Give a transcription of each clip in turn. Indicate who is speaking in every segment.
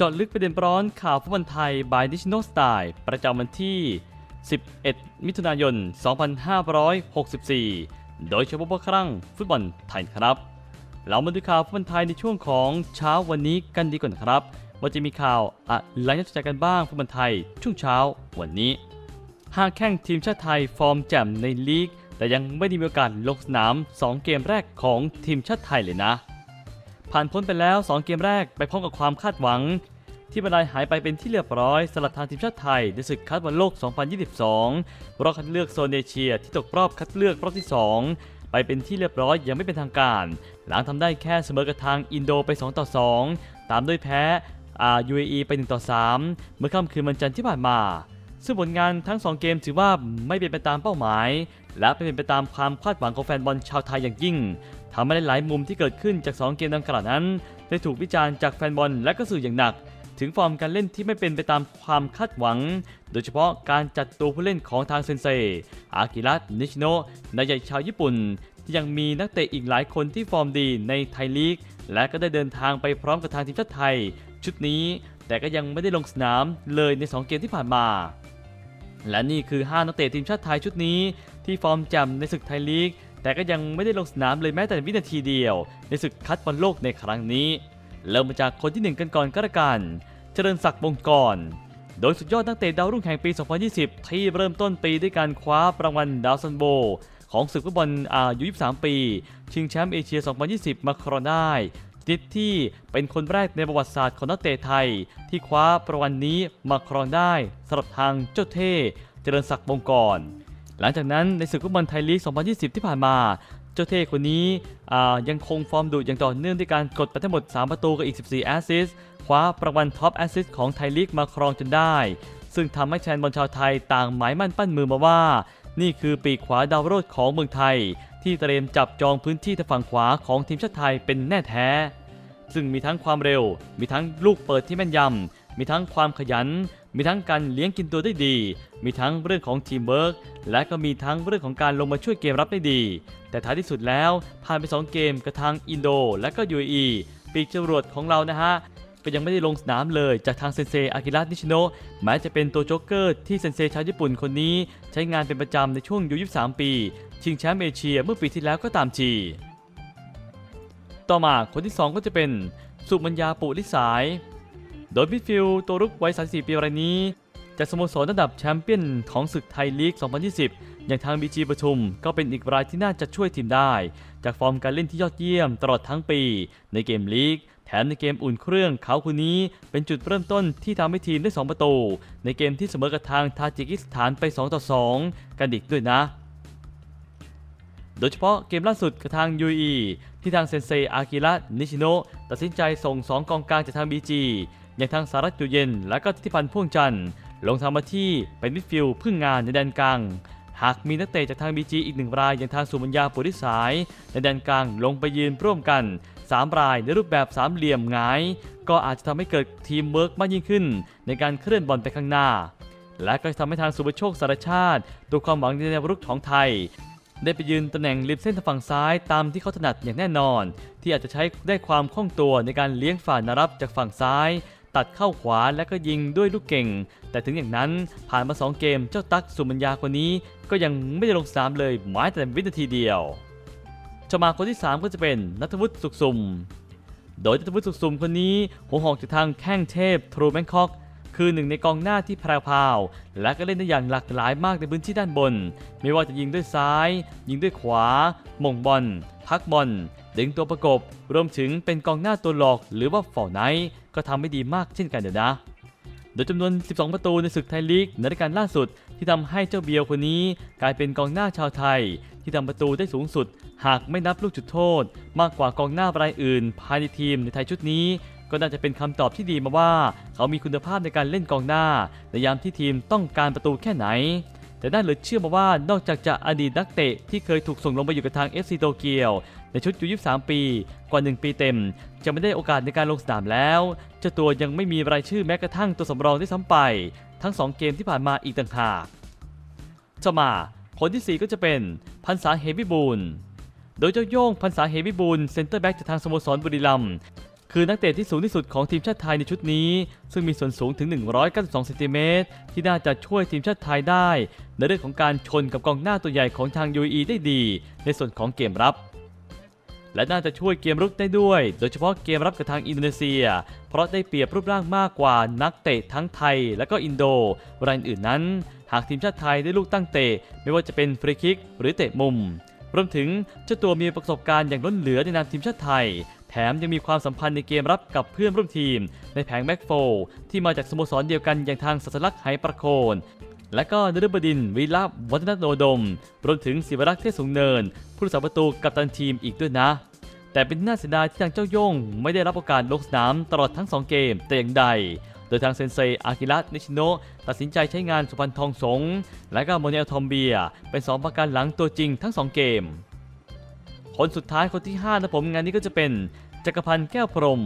Speaker 1: จาะลึกประเด็นร้อนข่าวฟุตบอลไทย by National Style ประจำวันที่ 11 มิถุนายน 2564 โดยเฉพาะครั้งฟุตบอลไทยครับ เรามาดูข่าวฟุตบอลไทยในช่วงของเช้าวันนี้กันดีก่อนครับ ว่าจะมีข่าวอะไรน่าสนใจกันบ้างฟุตบอลไทยช่วงเช้าวันนี้หากแข่งทีมชาติไทยฟอร์มแจ่มในลีก แต่ยังไม่ได้มีโอกาสลงสนาม 2 เกมแรกของทีมชาติไทยเลยนะผ่านพ้นไปแล้ว 2 เกมแรกไปพร้อมกับความคาดหวัง ที่บรรลัยหายไปเป็นที่เรียบร้อยสำหรับทางทีมชาติไทยในศึกคัดบอลโลก 2022 รอบคัดเลือกโซนเอเชียที่ตกรอบคัดเลือกรอบที่ 2 ไปเป็นที่เรียบร้อยยังไม่เป็นทางการ หลังทำได้แค่เสมอกับทางอินโดไป 2 ต่อ 2 ตามด้วยแพ้อ่า UAE ไป 1 ต่อ 3 เมื่อค่ำคืนวันจันทร์ที่ผ่านมา ซึ่งผลงานทั้ง 2 เกมถือว่าไม่เป็นไปตามเป้าหมาย และไม่เป็นไปตามความคาดหวังของแฟนบอลชาวไทยอย่างยิ่งทำให้หลายมุมที่เกิดขึ้นจาก 2 เกมดังกล่าวนั้น ได้ถูกวิจารณ์จากแฟนบอลและก็สื่ออย่างหนัก ถึงฟอร์มการเล่นที่ไม่เป็นไปตามความคาดหวัง โดยเฉพาะการจัดตัวผู้เล่นของทางเซนเซอากิระนิชโนะนายใหญ่ชาวญี่ปุ่น ที่ยังมีนักเตะอีกหลายคนที่ฟอร์มดีในไทยลีก และก็ได้เดินทางไปพร้อมกับทางทีมชาติไทย ชุดนี้ แต่ก็ยังไม่ได้ลงสนามเลยใน 2 เกมที่ผ่านมา และนี่คือ 5 นักเตะทีมชาติไทยชุดนี้ ที่ฟอร์มแจ่มในศึกไทยลีกแต่ก็ยังไม่ได้ลงสนามเลยแม้แต่วินาทีเดียว ในศึกคัดบอลโลกในครั้งนี้ เริ่มมาจากคนที่ 1 กันก่อนก็แล้วกันเจริญศักดิ์วงกรโดยสุดยอดนักเตะดาวรุ่งแห่งปี 2020 ที่เริ่มต้นปีด้วยการคว้ารางวัลดาวซันโบ ของศึกฟุตบอลอายุ 23 ปี ชิงแชมป์เอเชีย 2020 มาครองได้ชนิดที่เป็นคนแรกในประวัติศาสตร์ของนักเตะไทย ที่คว้ารางวัลนี้มาครองได้สำหรับทางเจ้าเท่เจริญศักดิ์วงกรหลังจากนั้นในศึกฟุตบอลไทยลีก 2020 ที่ผ่านมา เจ้าเท่คนนี้ยังคงฟอร์มดุอย่างต่อเนื่องด้วยการกดไปทั้งหมด 3 ประตูกับอีก 14 แอสซิสต์คว้ารางวัลท็อปแอสซิสต์ของไทยลีกมาครองจนได้ ซึ่งทำให้แฟนบอลชาวไทยต่างหมายมั่นปั้นมือมาว่า นี่คือปีกขวาดาวโรดของเมืองไทย ที่เตรียมจับจองพื้นที่ทางฝั่งขวาของทีมชาติไทยเป็นแน่แท้ ซึ่งมีทั้งความเร็ว มีทั้งลูกเปิดที่แม่นยำมีทั้งความขยัน มีทั้งการเลี้ยงกินตัวได้ดี มีทั้งเรื่องของทีมเวิร์กและก็มีทั้งเรื่องของการลงมาช่วยเกมรับได้ดี แต่ท้ายที่สุดแล้วผ่านไป 2 เกมกับทางอินโด และก็ UAE ปีกจรวดของเรานะฮะก็ยังไม่ได้ลงสนามเลยจากทางเซนเซอากิระนิชิโนะแม้จะเป็นตัวโจ๊กเกอร์ที่เซนเซชาวญี่ปุ่นคนนี้ ใช้งานเป็นประจำในช่วงอายุ23 ปี ชิงแชมป์เอเชียเมื่อปีที่แล้วก็ตามทีต่อมาคนที่ 2 ก็จะเป็นสุมัญญาปุริสาย โดยมิดฟิลด์ตัวรุกวัย 34 ปีรายนี้จากสโมสรระดับแชมเปี้ยนของศึกไทยลีก 2020 อย่างทางบีจีประชุม ก็เป็นอีกรายที่น่าจะช่วยทีมได้ จากฟอร์มการเล่นที่ยอดเยี่ยมตลอดทั้งปี ในเกมลีก แถมในเกมอุ่นเครื่องเขาคนนี้เป็นจุดเริ่มต้นที่ทำให้ทีมได้ 2 ประตู ในเกมที่เสมอกับทางทาจิกิสถานไป 2 ต่อ 2 กันอีกด้วยนะ โดยเฉพาะเกมล่าสุดกับทาง UE ที่ทางเซนเซอากิระนิชิโนะตัดสินใจส่ง 2 กองกลางจากทาง BG อย่างทางสารัตอยู่เย็น และก็ทิติพันธ์พ่วงจันทร์ลงทำหน้าที่เป็นมิดฟิลด์พึ่งงานในแดนกลาง หากมีนักเตะจากทาง BG อีกหนึ่งรายอย่างทางสุมัญญาปุริสาย ในแดนกลางลงไปยืนร่วมกัน 3 รายในรูปแบบสามเหลี่ยมหงาย ก็อาจจะทำให้เกิดทีมเวิร์กมากยิ่งขึ้น ในการเคลื่อนบอลไปข้างหน้า และก็จะทำให้ทางสุภโชคสารชาติ ตัวความหวังในแนวรุกของไทยได้ไปยืนตำแหน่งริมเส้นทางฝั่งซ้ายตามที่เขาถนัดอย่างแน่นอน ที่อาจจะใช้ได้ความคล่องตัวในการเลี้ยงฝ่านารับจากฝั่งซ้าย ตัดเข้าขวาและก็ยิงด้วยลูกเก่ง แต่ถึงอย่างนั้นผ่านมา 2 เกมเจ้าตั๊กสุมัญญาคนนี้ ก็ยังไม่ได้ลงสนามเลยแม้แต่วินาทีเดียวจะมาคนที่ 3 ก็จะเป็นนัทวุฒิสุขสุม โดยนัทวุฒิสุขสุมคนนี้หัวหอกจากทางแข้งเทพทรูแบงคอกคือหนึ่งในกองหน้าที่แพรวพราว และก็เล่นได้อย่างหลากหลายมากในพื้นที่ด้านบน ไม่ว่าจะยิงด้วยซ้าย ยิงด้วยขวา มงบอล พักบอลดึงตัวประกบ รวมถึงเป็นกองหน้าตัวหลอกหรือว่าฝ่อไนท์ก็ทำไม่ดีมากเช่นกันเดี๋ยวนะ โดยจำนวน 12 ประตูในศึกไทยลีกในรายการล่าสุดที่ทำให้เจ้าเบียวคนนี้ กลายเป็นกองหน้าชาวไทย ที่ทำประตูได้สูงสุด หากไม่นับลูกจุดโทษ มากกว่ากองหน้ารายอื่น ภายในทีมในไทยชุดนี้ ก็น่าจะเป็นคำตอบที่ดีมาว่า เขามีคุณภาพในการเล่นกองหน้าในยามที่ทีมต้องการประตูแค่ไหน แต่ได้เหลือเชื่อมาว่านอกจากจะอดีตนักเตะที่เคยถูกส่งลงไปอยู่กับทาง FC โตเกียวในชุดยู23 ปี กว่า 1 ปีเต็ม จะไม่ได้โอกาสในการลงสนามแล้วเจ้าตัวยังไม่มีรายชื่อแม้กระทั่งตัวสำรองที่ซ้ำไป ทั้ง 2 เกมที่ผ่านมาอีกต่างหากจะมาคนที่ 4 ก็จะเป็นพันษาเฮวิบูลโดยเจ้าโย่งพันษาเฮวิบูลเซนเตอร์แบ็กจากทางสโมสรบุรีรัมย์ คือนักเตะที่สูงที่สุดของทีมชาติไทยในชุดนี้ ซึ่งมีส่วนสูงถึง 192เซนติเมตรที่น่าจะช่วยทีมชาติไทยได้ ในเรื่องของการชนกับกองหน้าตัวใหญ่ของทาง UAE ได้ดี ในส่วนของเกมรับ และน่าจะช่วยเกมรุกได้ด้วย โดยเฉพาะเกมรับกับทางอินโดนีเซีย เพราะได้เปรียบรูปร่างมากกว่านักเตะทั้งไทย และก็อินโดรายอื่นนั้น หากทีมชาติไทยได้ลูกตั้งเตะไม่ว่าจะเป็นฟรีคิกหรือเตะมุมรวมถึงเจ้าตัวมีประสบการณ์อย่างล้นเหลือในนามทีมชาติไทย แถมยังมีความสัมพันธ์ในเกมรับกับเพื่อนร่วมทีม ในแผงแบ็กโฟร์ที่มาจากสโมสรเดียวกันอย่างทางสัสลักไหประโคนและก็นฤบดินวีระวัฒนโนดม รวมถึงศิวรักษ์เทศสูงเนิน ผู้รักษาประตูกับตันทีมอีกด้วยนะ แต่เป็นน่าเสียดายที่ทางเจ้าโย่งไม่ได้รับโอกาสลงสนามตลอดทั้ง 2 เกมแต่อย่างใด โดยทางเซนเซอากิระนิชิโนะตัดสินใจใช้งานสุพรรณทองสง และก็โมเนลทอมเบีย เป็น2ประการหลังตัวจริงทั้ง 2 เกม คนสุดท้ายคนที่ 5 นะผมงานนี้ก็จะเป็นจักรพันธ์แก้วพรม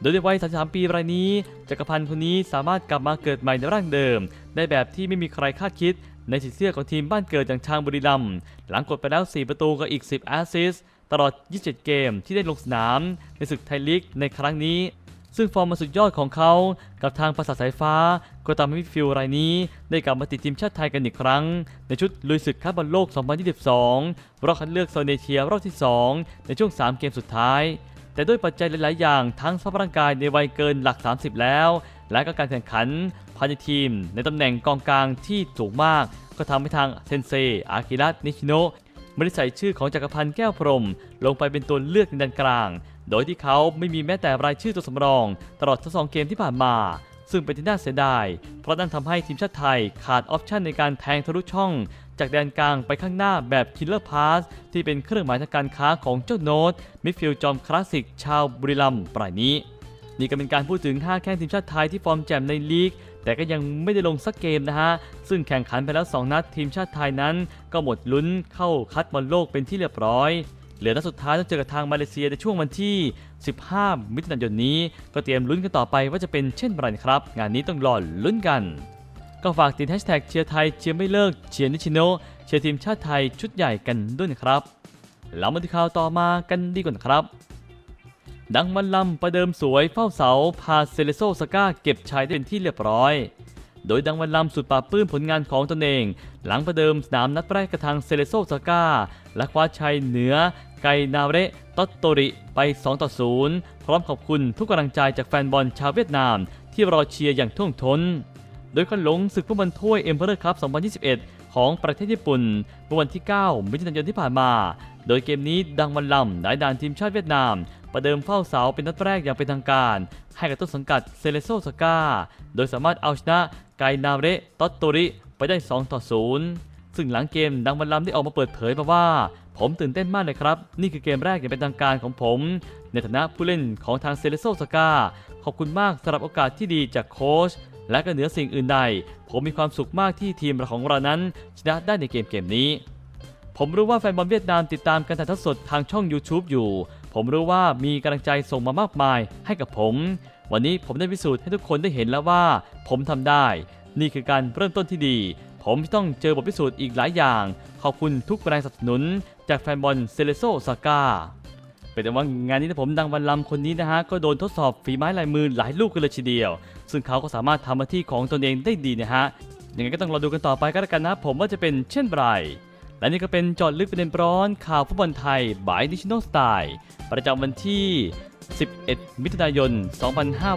Speaker 1: โดยในวัย 33 ปีรายนี้ จักรพันธ์คนนี้สามารถกลับมาเกิดใหม่ในร่างเดิม ได้แบบที่ไม่มีใครคาดคิด ในสีเสื้อของทีมบ้านเกิดอย่างชางบุรีรัมย์หลังกดไปแล้ว 4 ประตูกับอีก 10 แอสซิสตลอด 27 เกมที่ได้ลงสนามในศึกไทยลีกในครั้งนี้ ซึ่งฟอร์มมาสุดยอดของเขากับทางประสาสายฟ้า ก็ทำให้มิดฟิลด์รายนี้ได้กลับมาติดทีมชาติไทยกันอีกครั้ง ในชุดลุยศึกคัพบอลโลก 2022 รอบคัดเลือกโซนเอเชียรอบที่ 2 ในช่วง 3 เกมสุดท้าย แต่ด้วยปัจจัยหลาย ๆ อย่างทั้งสภาพร่างกายในวัยเกินหลัก 30 แล้ว และก็การแข่งขันภายในทีม ในตำแหน่งกองกลางที่สูงมาก ก็ทำให้ทางเซนเซอากิระนิชิโนะไม่ได้ใส่ชื่อของจักรพันธ์แก้วพรหมลงไปเป็นตัวเลือกในด้านกลาง โดยที่เขาไม่มีแม้แต่รายชื่อตัวสำรอง ตลอดทั้งสองเกมที่ผ่านมา ซึ่งเป็นที่น่าเสียดาย เพราะนั่นทำให้ทีมชาติไทยขาดออปชันในการแทงทะลุช่อง จากแดนกลางไปข้างหน้าแบบคิลเลอร์พาสที่เป็นเครื่องหมายทางการค้าของเจ้าโน้ตมิดฟิลด์จอมคลาสสิกชาวบุรีรัมย์ปลายนี้ นี่ก็เป็นการพูดถึง 5 แข้งทีมชาติไทยที่ฟอร์มแจ่มในลีกแต่ก็ยังไม่ได้ลงสักเกมนะฮะ ซึ่งแข่งขันไปแล้ว 2 นัดทีมชาติไทยนั้น ก็หมดลุ้นเข้าคัดบอลโลกเป็นที่เรียบร้อย เหลือนัดสุดท้ายต้องเจอกับทางมาเลเซียในช่วงวันที่ 15 มิถุนายนนี้ ก็เตรียมลุ้นกันต่อไปว่าจะเป็นเช่นไรครับ งานนี้ต้องรอลุ้นกัน ก็ฝากติดแฮชแท็กเชียร์ไทยเชียร์ไม่เลิกเชียร์นิชิโนเชียร์ทีมชาติไทยชุดใหญ่กันด้วยนะครับแล้วมาที่ข่าวต่อมากันดีกว่านะครับ ดังมันลำประเดิมสวยเฝ้าเสา พาเซเลโซสก้าเก็บชัยได้เป็นที่เรียบร้อยโดยดังวันลำสุดปราบปื้มผลงานของตนเอง หลังประเดิมสนามนัดแรกกับทางเซเลโซสก้าและคว้าชัยเหนือ ไกนาเรตอตโตริไป 2 ต่อ 0 พร้อมขอบคุณทุกกำลังใจจากแฟนบอลชาวเวียดนาม ที่รอเชียร์อย่างท่วมท้น โดยคันหลงศึกฟุตบอลถ้วยเอ็มเพอรอร์คัพ 2021 ของประเทศญี่ปุ่นเมื่อวันที่ 9 มิถุนายนที่ผ่านมา โดยเกมนี้ดังวันลำได้ดานทีมชาติเวียดนาม ประเดิมเฝ้าเสาเป็นนัดแรกอย่างเป็นทางการ ให้กับต้นสังกัดเซเลโซสกาโดยสามารถเอาชนะไกนาเรตอตโตริไปได้ 2 ต่อ 0ซึ่งหลังเกมดังวันลำได้ออกมาเปิดเผยมาว่า ผมตื่นเต้นมากเลยครับ นี่คือเกมแรกอย่างเป็นทางการของผม ในฐานะผู้เล่นของทางเซเลโซสกาขอบคุณมากสำหรับโอกาสที่ดีจากโค้ชและก็เหนือสิ่งอื่นใด ผมมีความสุขมากที่ทีมของเรานั้น ชนะได้ในเกมเกมนี้ ผมรู้ว่าแฟนบอลเวียดนามติดตามการถ่ายทอดสดทางช่อง YouTube อยู่ ผมรู้ว่ามีกำลังใจส่งมามากมายให้กับผม วันนี้ผมได้พิสูจน์ให้ทุกคนได้เห็นแล้วว่า ผมทำได้ นี่คือการเริ่มต้นที่ดี ผมต้องเจอบทพิสูจน์อีกหลายอย่าง ขอบคุณทุกแรงสนับสนุน จากแฟนบอลเซเลโซซาก้าเป็นแต่ว่างานนี้นะผมดังวันลำคนนี้นะฮะ ก็โดนทดสอบฝีไม้ลายมือหลายลูกกันเลยทีเดียว ซึ่งเขาก็สามารถทำหน้าที่ของตนเองได้ดีนะฮะยังไงก็ต้องรอดูกันต่อไปก็แล้วกันนะผมว่าจะเป็นเช่นไรและนี่ก็เป็นจอดลึกประเด็นร้อนข่าวฟุตบอลไทยบายดิชโนสไตล์ประจำวันที่ 11 มิถุนายน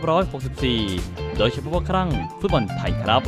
Speaker 1: 2564 โดยเฉพาะครั้งฟุตบอลไทยครับ